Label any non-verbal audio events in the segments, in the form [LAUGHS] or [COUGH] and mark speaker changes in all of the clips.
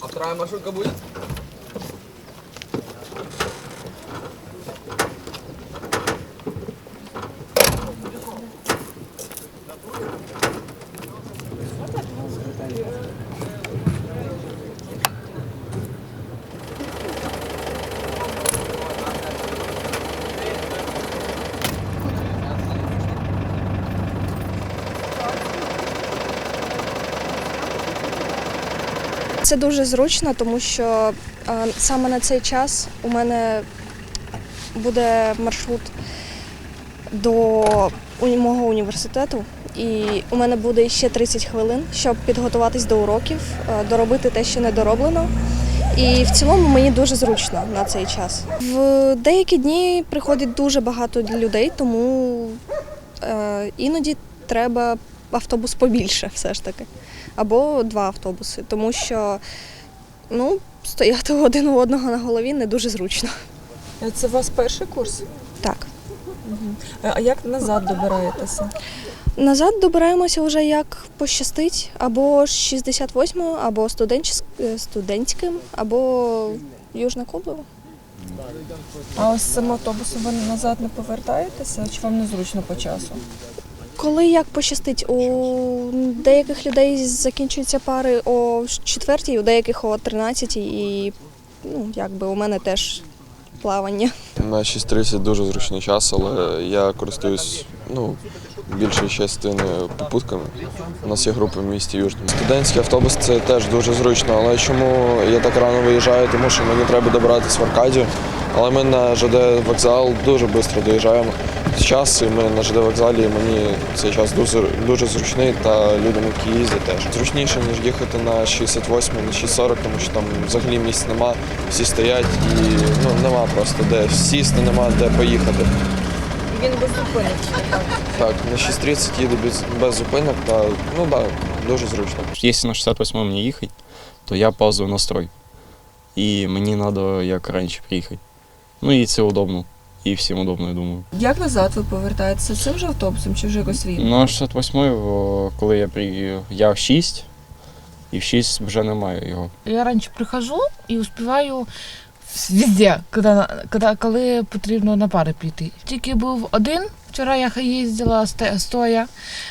Speaker 1: А вторая маршрутка будет?
Speaker 2: Це дуже зручно, тому що е, саме на цей час у мене буде маршрут до мого університету, і у мене буде ще 30 хвилин, щоб підготуватись до уроків, е, доробити те, що не дороблено. І в цілому мені дуже зручно на цей час. В деякі дні приходить дуже багато людей, тому е, іноді треба автобус побільше, все ж таки або два автобуси, тому що ну, стояти [LAUGHS] один у одного на голові не дуже зручно.
Speaker 3: Це у вас перший курс?
Speaker 2: Так.
Speaker 3: А як назад добираєтеся?
Speaker 2: Назад добираємося вже як пощастить, або з 68 або студентськ- е, студентським, або Южне Коблево.
Speaker 3: А ось цим автобусом ви назад не повертаєтеся? Чи вам незручно по часу?
Speaker 2: Коли як пощастить, у деяких людей закінчуються пари о четвертій, у деяких о 13 і ну, якби у мене теж плавання.
Speaker 4: На 6.30 дуже зручний час, але я користуюсь ну, більшою частиною попутками. У нас є групи в місті Южному. Студентський автобус це теж дуже зручно, але чому я так рано виїжджаю? Тому що мені треба добиратись в Аркадію. Але ми на ЖД вокзал дуже швидко доїжджаємо. Час і ми на ЖД вокзалі, і мені цей час дуже, дуже зручний та людям, які їздять теж. Зручніше, ніж їхати на 68, на 640, тому що там взагалі місць нема, всі стоять і ну, нема просто де сісти, нема де поїхати.
Speaker 3: Він без зупинок.
Speaker 4: Так, на 6.30 їду без, без зупинок, та ну так, да, дуже зручно.
Speaker 5: Если на 68 мне ехать, то я паузую настрой. І мені треба як раніше приїхати. Ну і це удобно. І всім удобно, я думаю.
Speaker 3: Як назад ви повертаєтеся? Цим же автобусом чи вже якось свій?
Speaker 5: Ну, а 68 коли я приїхав, я в 6, і в 6 вже немає його.
Speaker 6: Я раніше прихожу і успіваю везде, коли, коли, коли потрібно на пари піти. Тільки був один. Вчора я їздила стоя,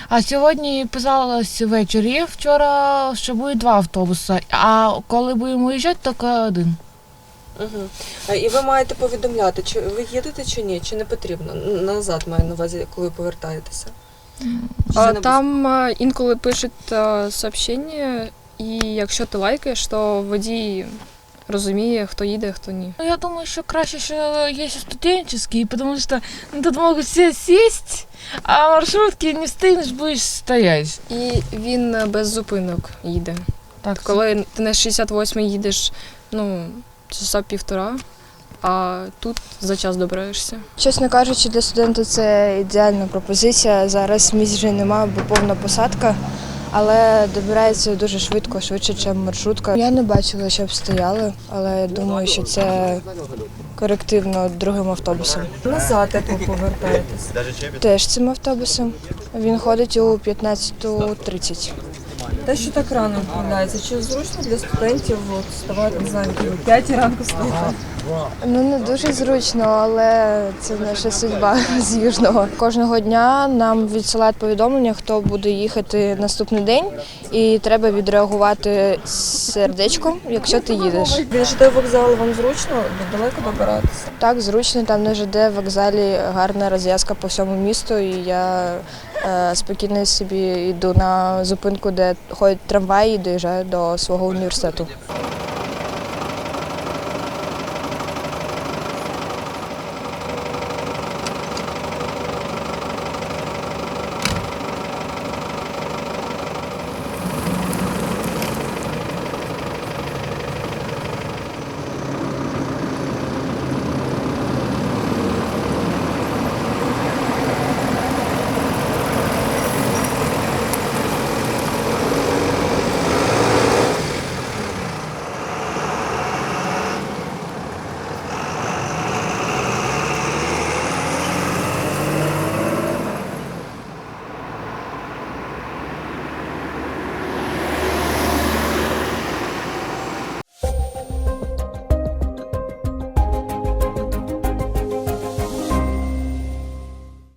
Speaker 6: а сьогодні писалось ввечері. Вчора, що буде два автобуси. А коли будемо виїжджати, тільки один.
Speaker 3: Угу. І ви маєте повідомляти, чи ви їдете чи ні, чи не потрібно? Назад маю на увазі, коли повертаєтеся.
Speaker 7: А, Там а, інколи пишуть а, сообщення, і якщо ти лайкаєш, то водій розуміє, хто їде, хто ні.
Speaker 6: Ну, я думаю, що краще, що є студенческий, тому що ну, тут можуть всі сісти, а маршрутки не встигнеш, будеш стояти.
Speaker 7: І він без зупинок їде.
Speaker 6: Так,
Speaker 7: Коли ти на 68 їдеш, ну, часа півтора, а тут за час добираєшся.
Speaker 2: Чесно кажучи, для студента це ідеальна пропозиція. Зараз місць вже немає, бо повна посадка, але добирається дуже швидко, швидше, ніж маршрутка. Я не бачила, щоб стояли, але я думаю, що це корективно другим автобусом.
Speaker 3: Назад, як ви повертаєтесь.
Speaker 2: Теж цим автобусом. Він ходить у 15.30.
Speaker 3: Те, що так рано відправляється, чи зручно для студентів от, вставати, не знаю, в 5 ранку вставати?
Speaker 2: Ну не дуже зручно, але це наша судьба [LAUGHS] з южного. Кожного дня нам відсилають повідомлення, хто буде їхати наступний день, і треба відреагувати сердечком, якщо ти їдеш.
Speaker 3: Від ЖД вокзалу вам зручно далеко добиратися?
Speaker 2: Так, зручно, там на ЖД вокзалі гарна розв'язка по всьому місту, і я спокійно собі йду на зупинку, де ходять трамваї і доїжджаю до свого університету.